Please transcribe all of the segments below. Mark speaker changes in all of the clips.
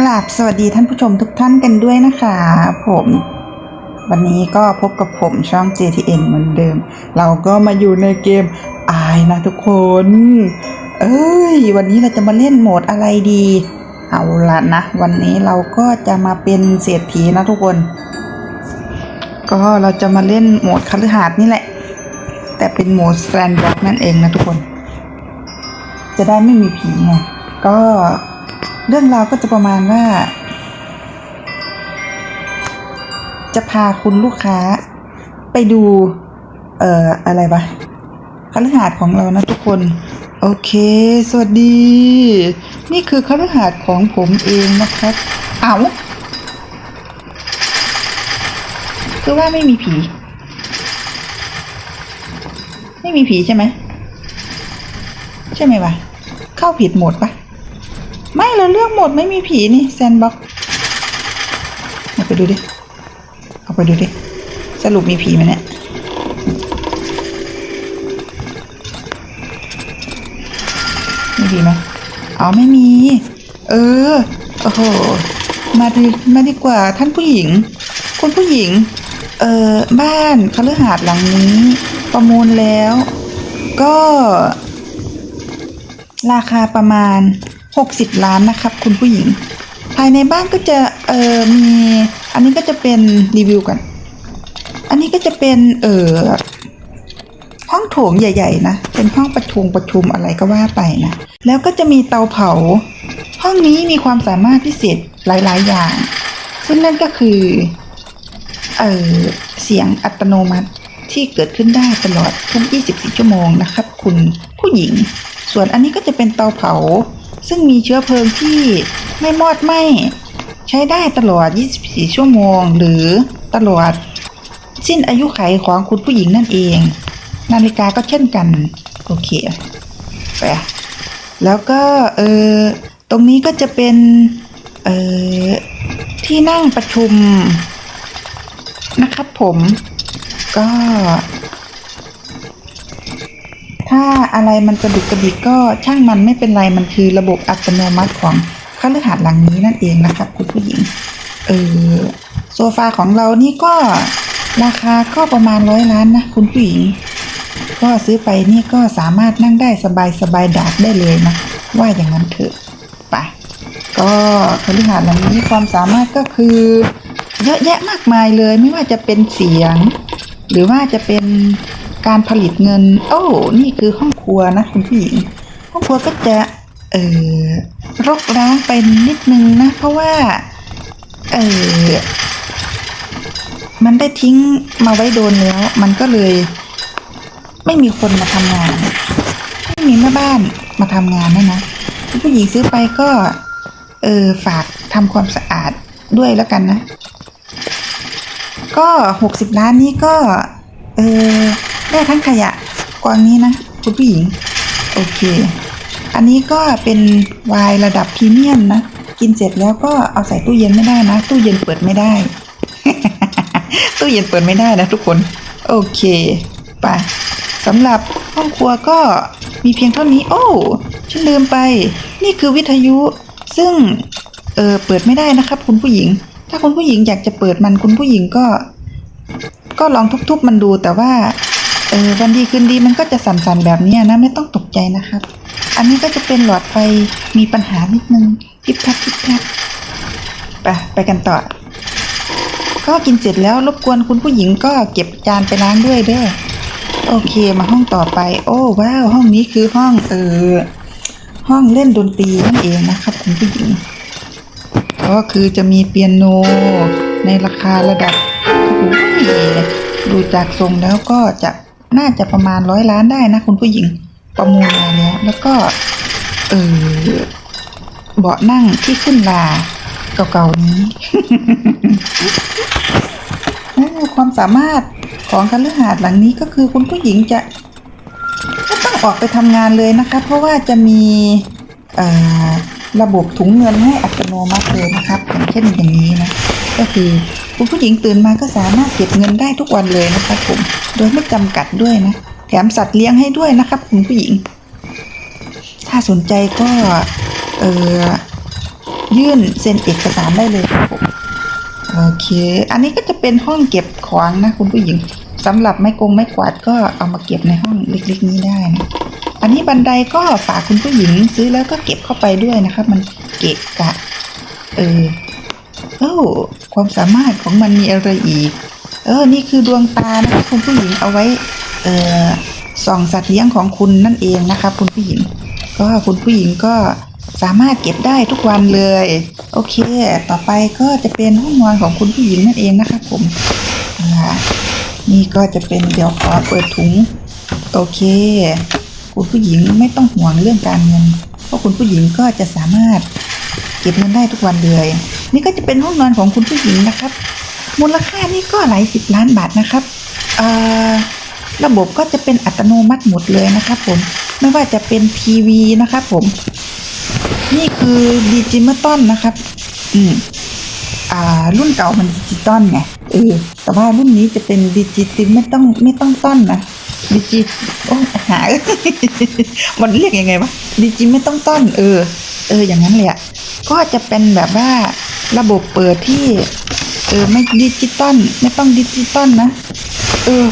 Speaker 1: กราบสวัสดีท่านผู้ชมทุกท่านกันด้วยนะคะผมวันนี้ก็พบกับผมช่อง JTN เหมือนเดิม เราก็มาอยู่ในเกมอายนะทุกคน เอ้ย วันนี้เราจะมาเล่นโหมดอะไรดี เอาละนะ วันนี้เราก็จะมาเป็นเศรษฐีนะทุกคน ก็เราจะมาเล่นโหมดคฤหาสน์นี่แหละ แต่เป็นโหมดแซนด์บ็อกนั่นเองนะทุกคน จะได้ไม่มีผีไงก็ เรื่องราวก็จะประมาณว่า จะพาคุณลูกค้าไปดู เอ่อ อะไรวะคฤหาสน์ของเรานะทุกคน โอเค สวัสดี นี่คือคฤหาสน์ของผมเองนะครับ เอาคือว่าไม่มีผี ไม่มีผีใช่ไหม ใช่ไหมวะ เข้าผิดโหมดปะ ไม่เราเลือกหมดไม่มีผีนี่แซนบ็อกเอาไปดูดิ เอาไปดูดิ สรุปมีผีไหมเนี่ยมีผีไหมอ๋อไม่มี เออ โอ้โห มาดีมาดีกว่าท่านผู้หญิง คุณผู้หญิง เออบ้านคฤหาสน์หลังนี้ ประมูลแล้ว ก็ ราคาประมาณ 60 ล้านนะครับคุณผู้หญิง ภายในบ้านก็จะเออมีอันนี้ก็จะเป็นรีวิวกัน อันนี้ก็จะเป็นเออห้องโถงใหญ่ ๆ นะ เป็นห้องประชุมประชุมอะไรก็ว่าไปนะ แล้วก็จะมีเตาเผา ห้องนี้มีความสามารถพิเศษหลาย ๆ อย่าง ซึ่งนั่นก็คือ เออเสียงอัตโนมัติที่เกิดขึ้นได้ตลอดทุก 24 ชั่วโมงนะครับ คุณผู้หญิง ส่วนอันนี้ก็จะเป็นเตาเผา ซึ่งมีเชื้อเพลิงที่ไม่มอดไหม้ใช้ได้ตลอด 24 ชั่วโมง หรือตลอด สิ้นอายุไขของคุณผู้หญิงนั่นเอง นาฬิกาก็เช่นกัน โอเคไปแล้วก็เออตรงนี้ก็จะเป็นเออที่นั่งประชุมนะครับผมก็ ถ้าอะไรมันกระดุกกระดิกก็ช่างมันไม่เป็นไรมันคือระบบอัตโนมัติของคฤหาสน์หลังนี้นั่นเองนะครับคุณผู้หญิงเออโซฟาของเรานี่ก็ราคาก็ประมาณร้อยล้านนะคุณผู้หญิง ก็ซื้อไปนี่ก็สามารถนั่งได้สบายสบายดาดได้เลยนะว่าอย่างนั้นเถอะไปก็คฤหาสน์หลังนี้ความสามารถก็คือ เยอะแยะมากมายเลยไม่ว่าจะเป็นเสียง หรือว่าจะเป็น การผลิตเงิน โอ้ นี่คือห้องครัวนะคุณผู้หญิง ห้องครัวก็จะ เอ่อรกร้างไปนิดนึงนะ เพราะว่า เออมันได้ทิ้งมาไว้โดนแล้ว มันก็เลย ไม่มีคนมาทำงาน ไม่มีแม่บ้านมาทำงานนะนะคุณผู้หญิงซื้อไปก็ เออฝากทำความสะอาดด้วยแล้วกันนะ ก็หกสิบล้านนี้ก็ เออ ได้ทั้งขยะกวางนี้นะคุณผู้หญิง โอเค อันนี้ก็เป็นไวน์ระดับพรีเมียมนะ กินเสร็จแล้วก็เอาใส่ตู้เย็นไม่ได้นะ ตู้เย็นเปิดไม่ได้ ตู้เย็นเปิดไม่ได้นะทุกคน โอเคไปสำหรับห้องครัวก็มีเพียงเท่านี้ โอ้ฉันลืมไป นี่คือวิทยุ ซึ่งเออเปิดไม่ได้นะครับ คุณผู้หญิง ถ้าคุณผู้หญิงอยากจะเปิดมันคุณผู้หญิงก็ ก็ลองทุบๆมันดูแต่ว่า เออวันดีคืนดีมันก็จะสั่นๆแบบนี้นะไม่ต้องตกใจนะครับ อันนี้ก็จะเป็นหลอดไฟมีปัญหานิดนึงพิบพับพิบพับไปไปกันต่อ ก็กินเสร็จแล้วรบกวนคุณผู้หญิงก็เก็บจานไปล้างด้วยเด้อโอเคมาห้องต่อไป โอ้ว้าวห้องนี้คือห้องเออห้องเล่นดนตรีนั่นเองนะครับ คุณผู้หญิง ก็คือจะมีเปียโน ในราคาระดับโอ้โหดูจากทรงแล้วก็จะ น่าจะประมาณร้อยล้านได้นะคุณผู้หญิงประมูลมาแล้วแล้วก็เออเบาะนั่งที่ขึ้นลาเก่าๆนี้ความสามารถของคฤหาสน์หลังนี้ก็คือคุณผู้หญิงจะไม่ต้องออกไปทำงานเลยนะคะ เพราะว่าจะมีเอ่อระบบถุงเงินให้อัตโนมัติเลยนะครับอย่างเช่นอย่างนี้นะ ก็คือ คุณผู้หญิงตื่นมาก็สามารถเก็บเงินได้ทุกวันเลยนะครับผมโดยไม่จำกัดด้วยนะ แถมสัตว์เลี้ยงให้ด้วยนะครับคุณผู้หญิง ถ้าสนใจก็เออยื่นเซ็นเอกสารได้เลยครับผมโอเค อันนี้ก็จะเป็นห้องเก็บของนะคุณผู้หญิงสำหรับไม้กงไม้กวาดก็เอามาเก็บในห้องเล็กๆ นี้ได้นะ อันนี้บันไดก็ฝากคุณผู้หญิงซื้อแล้วก็เก็บเข้าไปด้วยนะครับ มันเกะกะ เออ เอ้าความสามารถของมันมีอะไรอีก เออ นี่คือดวงตานะครับคุณผู้หญิงเอาไว้ เออส่องสัตว์เลี้ยงของคุณนั่นเองนะครับคุณผู้หญิง ก็คุณผู้หญิงก็สามารถเก็บได้ทุกวันเลย โอเค ต่อไปก็จะเป็นห้องนอนของคุณผู้หญิงนั่นเองนะครับผมนี่ก็จะเป็นเดี๋ยวขอเปิดถุง โอเค คุณผู้หญิงไม่ต้องห่วงเรื่องการเงิน เพราะคุณผู้หญิงก็จะสามารถเก็บเงินได้ทุกวันเลย นี่ก็จะเป็นห้องนอนของคุณผู้หญิงนะครับ มูลค่านี่ก็หลายสิบล้านบาทนะครับระบบก็จะเป็นอัตโนมัติหมดเลยนะครับผมไม่ว่าจะเป็นทีวีนะครับผม นี่คือดิจิมตอนนะครับ อืมอ่า รุ่นเก่ามันดิจิตอลไงเออแต่ว่ารุ่นนี้จะเป็นดิจิติไม่ต้องไม่ต้องต้อนนะดิจิโอ้หามันเรียกยังไงวะดิจิไม่ต้องต้อนเออ เออ อย่างนั้นเลยอะก็จะเป็นแบบว่า ระบบเปิดที่ เออ ไม่ดิจิตอลไม่ต้องดิจิตอลนะ เออ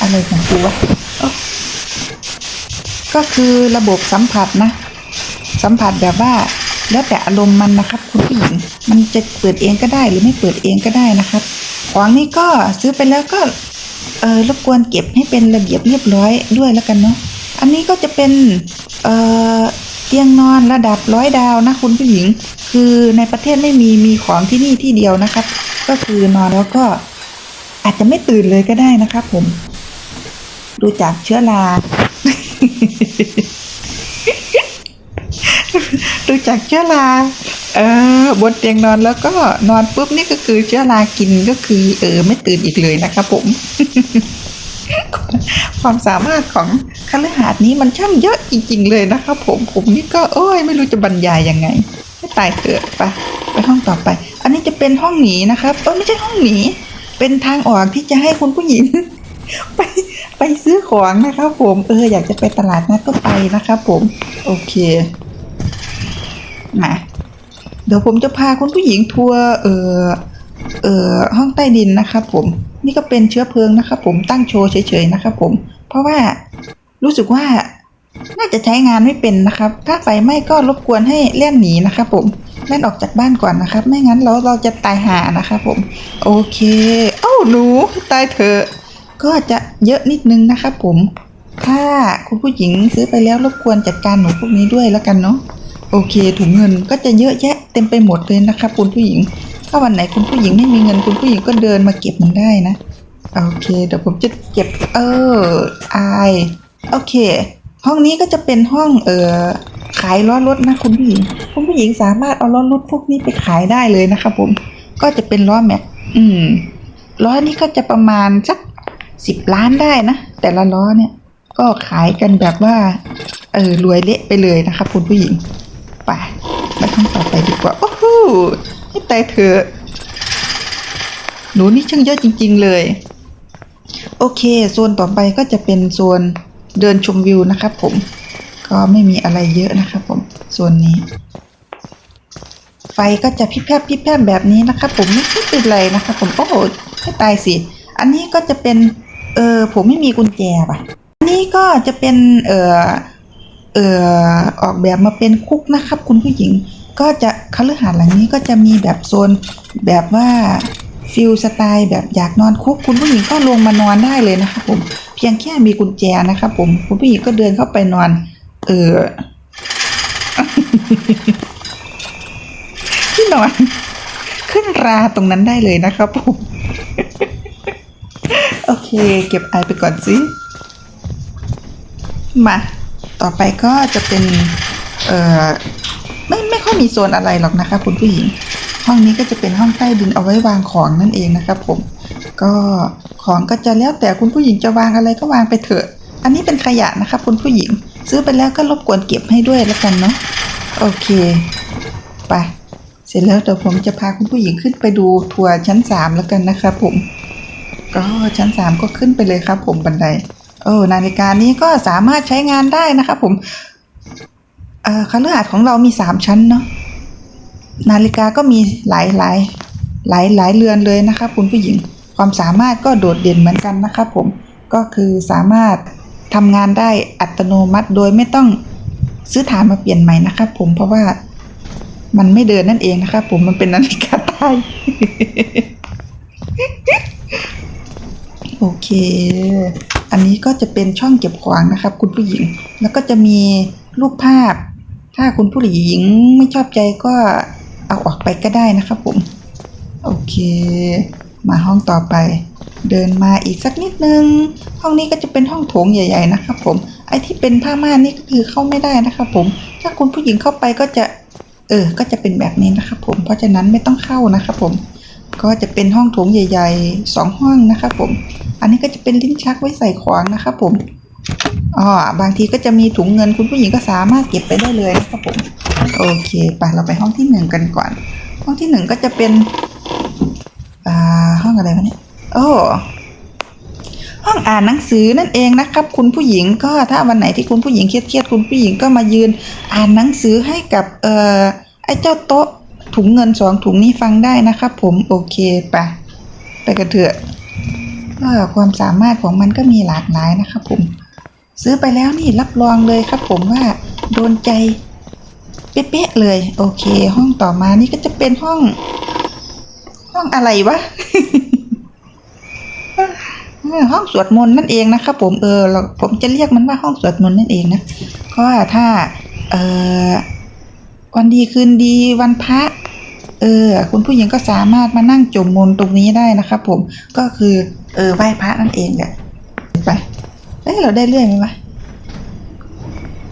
Speaker 1: อะไรของกูวะก็คือระบบสัมผัสนะ สัมผัสแบบว่า แล้วแต่อารมณ์มันนะครับ คุณผู้หญิง มันจะเปิดเองก็ได้หรือไม่เปิดเองก็ได้นะครับ ของนี้ก็ซื้อไปแล้วก็เออรบกวนเก็บให้เป็นระเบียบเรียบร้อยด้วยแล้วกันเนาะอันนี้ก็จะเป็นเออเตียงนอนระดับร้อยดาวนะคุณผู้หญิง คือในประเทศไม่มีมีของที่นี่ที่เดียวนะครับ ก็คือนอนแล้วก็อาจจะไม่ตื่นเลยก็ได้นะครับ ผม ดูจากเชื้อราดูจากเชื้อราเออบนเตียงนอนแล้วก็นอนปุ๊บนี่ก็คือเชื้อรากินก็คือ เออ ไม่ตื่นอีกเลยนะครับผม ความสามารถของคฤหาสน์นี้มันช่างเยอะจริงๆเลยนะครับผมผมนี่ก็โอ้ยไม่รู้จะบรรยายยังไง ตายเถอะไปไปห้องต่อไป อันนี้จะเป็นห้องหนีนะครับเออไม่ใช่ห้องหนี เป็นทางออกที่จะให้คุณผู้หญิง ไปไปซื้อของนะครับผมเอออยากจะไปตลาดนัดก็ไปนะครับผม โอเคมาเดี๋ยวผมจะพาคุณผู้หญิงทัวร์เออเออห้องใต้ดินนะครับผม นี่ก็เป็นเชื้อเพลิงนะครับผมตั้งโชว์เฉยๆนะครับผม เพราะว่ารู้สึกว่า น่าจะใช้งานไม่เป็นนะครับ ถ้าไฟไหม้ก็รบกวนให้เลี่ยนหนีนะครับผมเล่นออกจากบ้านก่อนนะครับ ไม่งั้นเราเราจะตายหานะครับผม โอเคเอ้าหนูตายเถอะก็จะเยอะนิดนึงนะครับผม ถ้าคุณผู้หญิงซื้อไปแล้วรบกวนจัดการหนูพวกนี้ด้วยแล้วกันเนาะโอเค ถุงเงินก็จะเยอะแยะเต็มไปหมดเลยนะครับคุณผู้หญิง ถ้าวันไหนคุณผู้หญิงไม่มีเงินคุณผู้หญิงก็เดินมาเก็บมันได้นะ โอเค เดี๋ยวผมจะเก็บเอออายโอเค ห้องนี้ก็จะเป็นห้องเอ่อขายล้อรถนะคุณผู้หญิงคุณผู้หญิงสามารถเอาล้อรถพวกนี้ไปขายได้เลยนะครับผมก็จะเป็นล้อแม็กอืมล้อนี้ก็จะประมาณสักสิบล้านได้นะแต่ละล้อเนี่ย ก็ขายกันแบบว่า เออรวยเละไปเลยนะครับคุณผู้หญิงไปไปห้องต่อไปดีกว่าโอ้โหให้ตายเถอะหนูนี่ช่างเยอะจริง ๆ เลย โอเคโซนต่อไปก็จะเป็นโซน เดินชมวิวนะครับผมก็ไม่มีอะไรเยอะนะครับผมโซนนี้ ไฟก็จะพิบแพบพิบแพบแบบนี้นะครับผมไม่เป็นไรนะครับผมโอ้โหให้ตายสิ อันนี้ก็จะเป็นเออผมไม่มีกุญแจป่ะอันนี้ก็จะเป็นเออเออออกแบบมาเป็นคุกนะครับ คุณผู้หญิงก็จะคฤหาสน์หลังนี้ก็จะมีแบบโซนแบบว่าฟิลสไตล์แบบอยากนอนคุกคุณผู้หญิงก็ลงมานอนได้เลยนะครับผม เพียงแค่มีกุญแจนะครับผมคุณผู้หญิงก็เดินเข้าไปนอน เออที่นอนขึ้นราตรงนั้นได้เลยนะครับผม โอเค เก็บไอไปก่อนสิ มา ต่อไปก็จะเป็น เอ่อ ไม่ไม่ค่อยมีโซนอะไรหรอกนะคะคุณผู้หญิง ห้องนี้ก็จะเป็นห้องใต้ดินเอาไว้วางของนั่นเองนะครับผม ก็ของก็จะแล้วแต่คุณผู้หญิงจะวางอะไรก็วางไปเถอะ อันนี้เป็นขยะนะครับคุณผู้หญิง ซื้อไปแล้วก็รบกวนเก็บให้ด้วยแล้วกันเนาะโอเคไปเสร็จแล้วเดี๋ยวผมจะพาคุณผู้หญิงขึ้นไปดูทัวร์ชั้นสามแล้วกันนะครับผม ก็ชั้นสามก็ขึ้นไปเลยครับผมบันไดเออนาฬิกานี้ก็สามารถใช้งานได้นะครับผมเอ่อคฤหาสน์ของเรามีสามชั้นเนาะนาฬิกาก็มีหลายหลายหลายหลายเรือนเลยนะครับคุณผู้หญิง ความสามารถก็โดดเด่นเหมือนกันนะครับผมก็คือสามารถทำงานได้อัตโนมัติ โดยไม่ต้องซื้อฐานมาเปลี่ยนใหม่นะครับผมเพราะว่ามันไม่เดินนั่นเองนะครับผมมันเป็นนาฬิกาใต้โอเค อันนี้ก็จะเป็นช่องเก็บของนะครับ คุณผู้หญิง แล้วก็จะมีรูปภาพ ถ้าคุณผู้หญิงไม่ชอบใจก็เอาออกไปก็ได้นะครับผม โอเค มาห้องต่อไป เดินมาอีกสักนิดนึง ห้องนี้ก็จะเป็นห้องโถงใหญ่ ๆ นะครับผมไอ้ที่เป็นผ้าม่านนี่ก็คือเข้าไม่ได้นะครับผมถ้าคุณผู้หญิงเข้าไปก็จะเออ ก็จะเป็นแบบนี้นะครับผม เพราะฉะนั้นไม่ต้องเข้านะครับผม ก็จะเป็นห้องโถงใหญ่ๆสองห้องนะครับผม อันนี้ก็จะเป็นลิ้นชักไว้ใส่ของนะครับผม อ๋อบางทีก็จะมีถุงเงินคุณผู้หญิงก็สามารถเก็บไปได้เลยนะครับผม โอเค ไปเราไปห้องที่หนึ่งกันก่อน ห้องที่หนึ่งก็จะเป็น อ่าห้องอะไรวะเนี่ยโอ้ห้องอ่านหนังสือนั่นเองนะครับ คุณผู้หญิงก็ถ้าวันไหนที่คุณผู้หญิงเครียดๆคุณผู้หญิงก็มายืนอ่านหนังสือให้กับเอ่อไอ้เจ้าโต๊ะถุงเงินสองถุงนี้ฟังได้นะครับ ผมโอเคไปไปกันเถอะก็ความสามารถของมันก็มีหลากหลายนะครับผม ซื้อไปแล้วนี่รับรองเลยครับ ผมว่าโดนใจเป๊ะๆเลย โอเค ห้องต่อมานี่ก็จะเป็นห้อง ห้องอะไรวะห้องสวดมนต์นั่นเองนะครับผมเออผมจะเรียกมันว่าห้องสวดมนต์นั่นเองนะก็ถ้า เออวันดีคืนดีวันพระเออ คุณผู้หญิงก็สามารถมานั่งจมมนต์ตรงนี้ได้นะครับผมก็คือ เออไหว้พระนั่นเองแหละไปเอ้เราได้เรื่อยไหมวะ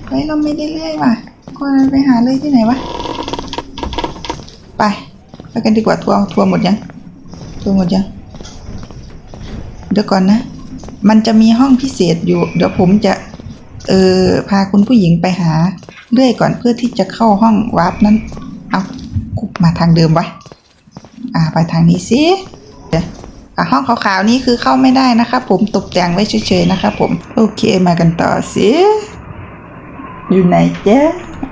Speaker 1: เฮ้ยเราไม่ได้เรื่อยว่ะควรไปหาเรื่อยที่ไหนวะไป กันดีกว่าทัวร์ทัวร์หมดยังทัวร์หมดยังเดี๋ยวก่อนนะ มันจะมีห้องพิเศษอยู่ เดี๋ยวผมจะ เออพาคุณผู้หญิงไปหาเรื่อยก่อนเพื่อที่จะเข้าห้องวาร์ปนั้น เอามาทางเดิมวะอ่าไปทางนี้สิเดี๋ยวห้องขาวๆนี้คือเข้าไม่ได้นะครับผมตกแต่งไว้เฉยๆนะครับผม โอเคมากันต่อสิ อยู่ไหนเจ๊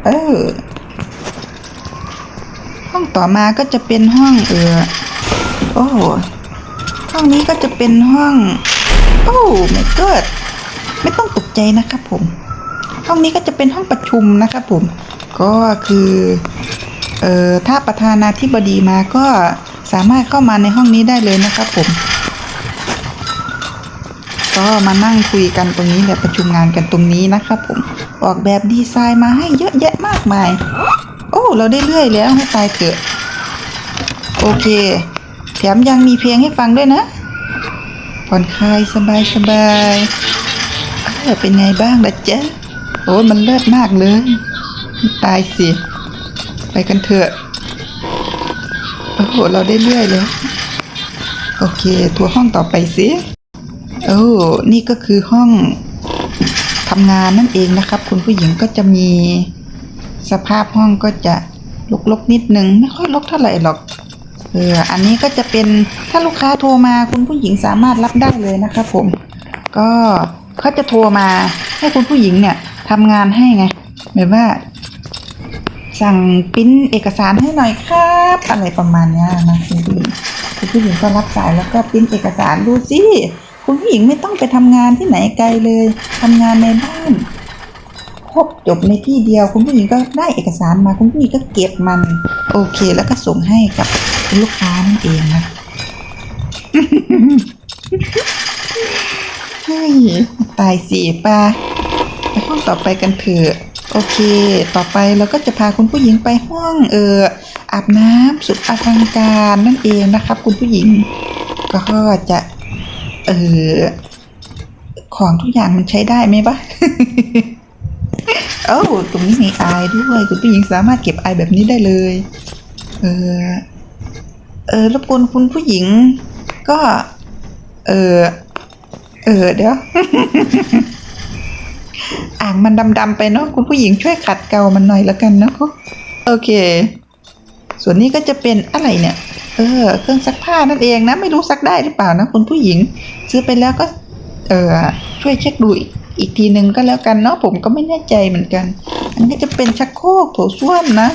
Speaker 1: เออ ห้องต่อมาก็จะเป็นห้องเออโอ้ห้องนี้ก็จะเป็นห้อง โอ้ไม่เกิดไม่ต้องตกใจนะครับผม ห้องนี้ก็จะเป็นห้องประชุมนะครับผม ก็คือเอ่อถ้าประธานาธิบดีมาก็สามารถเข้ามาในห้องนี้ได้เลยนะครับผม ก็มานั่งคุยกันตรงนี้แหละประชุมงานกันตรงนี้นะครับผม ออกแบบดีไซน์มาให้เยอะแยะมากมาย เราได้เรื่อยแล้วให้ตายเถอะ โอเค แถมยังมีเพลงให้ฟังด้วยนะ ผ่อนคลายสบายสบายเออเป็นไงบ้างล่ะจ๊ะโอ้มันเลิศมากเลย ตายสิ ไปกันเถอะ โอ้โห เราได้เรื่อยเลยโอเค ทัวร์ห้องต่อไปสิโอ้นี่ก็คือห้องทำงานนั่นเองนะครับ คุณผู้หญิงก็จะมี สภาพห้องก็จะลกๆนิดนึงไม่ค่อยลกเท่าไหร่หรอกเอออันนี้ก็จะเป็นถ้าลูกค้าโทรมาคุณผู้หญิงสามารถรับได้เลยนะครับผม ก็เขาจะโทรมาให้คุณผู้หญิงเนี่ยทำงานให้ไงแบบว่า สั่งปิ้นเอกสารให้หน่อยครับ อะไรประมาณนี้นะคุณผู้หญิงคุณผู้หญิงก็รับสายแล้วก็ปิ้นเอกสารดูสิคุณผู้หญิงไม่ต้องไปทำงานที่ไหนไกลเลยทำงานในบ้าน ครบจบในที่เดียว คุณผู้หญิงก็ได้เอกสารมาคุณผู้หญิงก็เก็บมัน โอเค แล้วก็ส่งให้กับลูกค้านั่นเองนะเฮ้ยตายสิปาไปห้องต่อไปกันเถอะโอเค ต่อไปเราก็จะพาคุณผู้หญิงไปห้องเอออาบน้ำสุดอลังการนั่นเองนะครับ คุณผู้หญิง ก็จะเออของทุกอย่างมันใช้ได้ไหมปะ โอ้ตรงนี้มีไอด้วย คุณผู้หญิงสามารถเก็บไอแบบนี้ได้เลย เออ เออรบกวนคุณผู้หญิง ก็ เออ เออ เดี๋ยว อ่างมันดำๆไปเนาะ คุณผู้หญิงช่วยขัดเกลามันหน่อยแล้วกันเนาะ โอเค ส่วนนี้ก็จะเป็นอะไรเนี่ย เออ เครื่องซักผ้านั่นเองนะ ไม่รู้ซักได้หรือเปล่านะคุณผู้หญิง ซื้อไปแล้วก็ เออ ช่วยเช็คดูอีก อีกทีหนึ่งก็แล้วกันเนาะผมก็ไม่แน่ใจเหมือนกัน อันนี้จะเป็นชักโครกโถส้วมนะ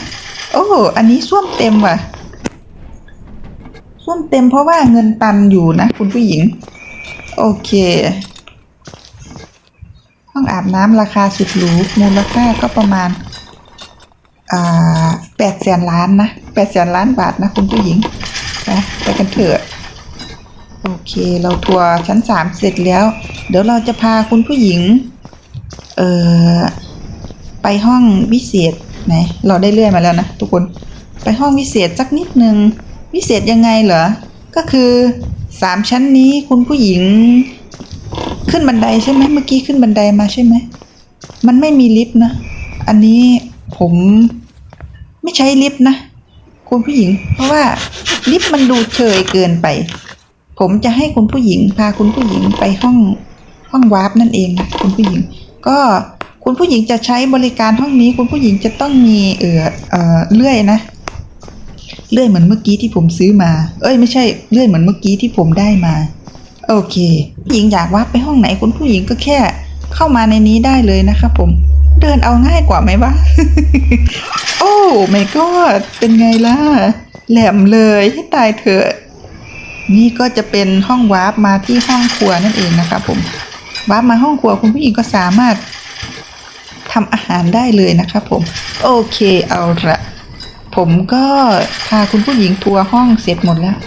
Speaker 1: โอ้อันนี้ส้วมเต็มว่ะส้วมเต็มเพราะว่าเงินตันอยู่นะ คุณผู้หญิง โอเค ห้องอาบน้ำราคาสุดหรูมูลค่าก็ประมาณแปดแสนล้านนะแปดแสนล้านบาทนะคุณผู้หญิงไปไปกันเถอะ โอเค เราทัวร์ชั้นสามเสร็จแล้ว เดี๋ยวเราจะพาคุณผู้หญิง เอ่อ ไปห้องวิเศษไหนเราได้เลื่อยมาแล้วนะทุกคน ไปห้องวิเศษสักนิดนึง วิเศษยังไงเหรอ ก็คือสามชั้นนี้คุณผู้หญิง ขึ้นบันไดใช่ไหมเมื่อกี้ขึ้นบันไดมาใช่ไหม มันไม่มีลิฟต์นะ อันนี้ผมไม่ใช้ลิฟต์นะ คุณผู้หญิง เพราะว่าลิฟต์มันดูเฉยเกินไป ผมจะให้คุณผู้หญิงพาคุณผู้หญิงไปห้องห้องวาร์ปนั่นเองนะคุณผู้หญิง ก็คุณผู้หญิงจะใช้บริการห้องนี้ คุณผู้หญิงจะต้องมีเอ่อเอ่อเลื่อยนะเลื่อยเหมือนเมื่อกี้ที่ผมซื้อมา เอ้ยไม่ใช่เลื่อยเหมือนเมื่อกี้ที่ผมได้มา โอเคผู้หญิงอยากวาร์ปไปห้องไหน คุณผู้หญิงก็แค่เข้ามาในนี้ได้เลยนะครับผมเดินเอาง่ายกว่าไหมวะ โอ้ไม่ก็เป็นไงล่ะ แหลมเลยให้ตายเถอะ นี่ก็จะเป็นห้องวาร์ปมาที่ห้องครัวนั่นเองนะครับผมวาร์ปมาห้องครัวคุณผู้หญิงก็สามารถทำอาหารได้เลยนะครับผม โอเคเอาละผมก็พาคุณผู้หญิงทัวร์ห้องเสร็จหมดแล้ว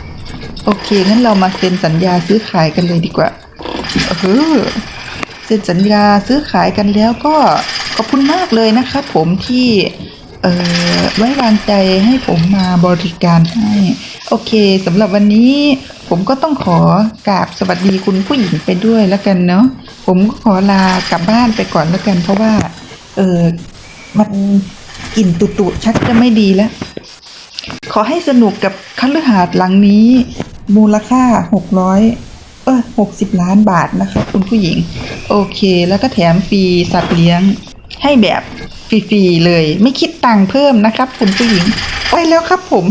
Speaker 1: โอเคงั้นเรามาเซ็นสัญญาซื้อขายกันเลยดีกว่าเออเซ็นสัญญาซื้อขายกันแล้วก็ขอบคุณมากเลยนะครับผมที่ เอ่อไว้วางใจให้ผมมาบริการให้ โอเคสำหรับวันนี้ผมก็ต้องขอกราบสวัสดีคุณผู้หญิงไปด้วยแล้วกันเนาะผมก็ขอลากลับบ้านไปก่อนแล้วกัน เพราะว่า เออมันกลิ่นตุตุชักจะไม่ดีแล้ว ขอให้สนุกกับคฤหาสน์หลังนี้ มูลค่าหกร้อยเออหกสิบล้านบาทนะคะ คุณผู้หญิง โอเค แล้วก็แถมฟรีสัตว์เลี้ยงให้แบบ ฟรีๆเลย ไม่คิดตังค์เพิ่มนะครับ คุณผู้หญิงไปแล้วครับผม